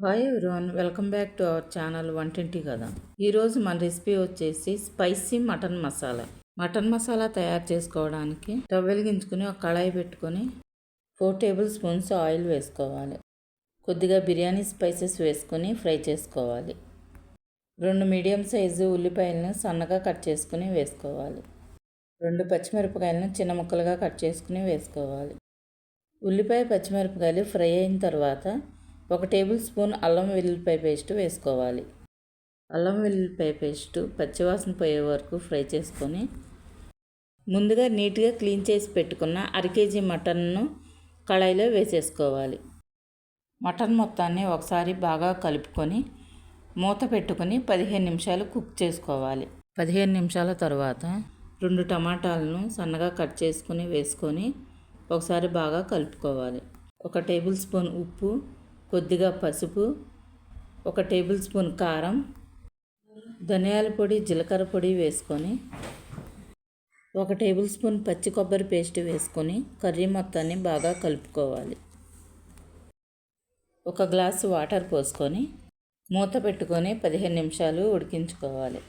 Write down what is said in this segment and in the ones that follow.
Hi everyone welcome back to our channel వంటింటి కదా ఈరోజు మన రెసిపీ వచ్చేసి spicy mutton masala mutton masala తయారు చేసుకోవడానికి స్టవ్ వెలిగించుకుని ఒక కళాయి పెట్టుకొని ఫోర్ టేబుల్ స్పూన్స్ ఆయిల్ వేసుకోవాలి. కొద్దిగా బిర్యానీ స్పైసెస్ వేసుకొని ఫ్రై చేసుకోవాలి. రెండు మీడియం సైజు ఉల్లిపాయలను సన్నగా కట్ చేసుకుని వేసుకోవాలి. రెండు పచ్చిమిరపకాయలను చిన్న ముక్కలుగా కట్ చేసుకుని వేసుకోవాలి. ఉల్లిపాయ పచ్చిమిరపకాయలు ఫ్రై అయిన తర్వాత ఒక టేబుల్ స్పూన్ అల్లం వెల్లుల్లిపాయ పేస్ట్ వేసుకోవాలి. అల్లం వెల్లుల్లిపాయ పేస్ట్ పచ్చివాసన పోయే వరకు ఫ్రై చేసుకొని ముందుగా నీట్గా క్లీన్ చేసి పెట్టుకున్న అర కేజీ మటన్ను కళాయిలో వేసేసుకోవాలి. మటన్ మొత్తాన్ని ఒకసారి బాగా కలుపుకొని మూత పెట్టుకొని పదిహేను నిమిషాలు కుక్ చేసుకోవాలి. పదిహేను నిమిషాల తర్వాత రెండు టమాటాలను సన్నగా కట్ చేసుకుని వేసుకొని ఒకసారి బాగా కలుపుకోవాలి. ఒక టేబుల్ స్పూన్ ఉప్పు కొద్దిగా పసుపు ఒక టేబుల్ స్పూన్ కారం ధనియాల పొడి జీలకర్ర పొడి వేసుకొని ఒక టేబుల్ స్పూన్ పచ్చి కొబ్బరి పేస్ట్ వేసుకొని కర్రీ మొత్తాన్ని బాగా కలుపుకోవాలి. ఒక గ్లాసు వాటర్ పోసుకొని మూత పెట్టుకొని పదిహేను నిమిషాలు ఉడికించుకోవాలి.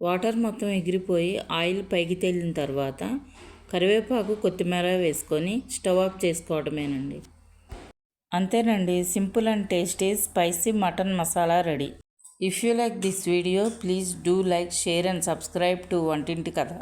వాటర్ మొత్తం ఎగిరిపోయి ఆయిల్ పైకి తేలిన తర్వాత కరివేపాకు కొత్తిమీర వేసుకొని స్టవ్ ఆఫ్ చేసుకోవడమేనండి అంతేనండి simple and tasty spicy mutton masala ready. If you like this video please do like share and subscribe to వంటింటి కథ.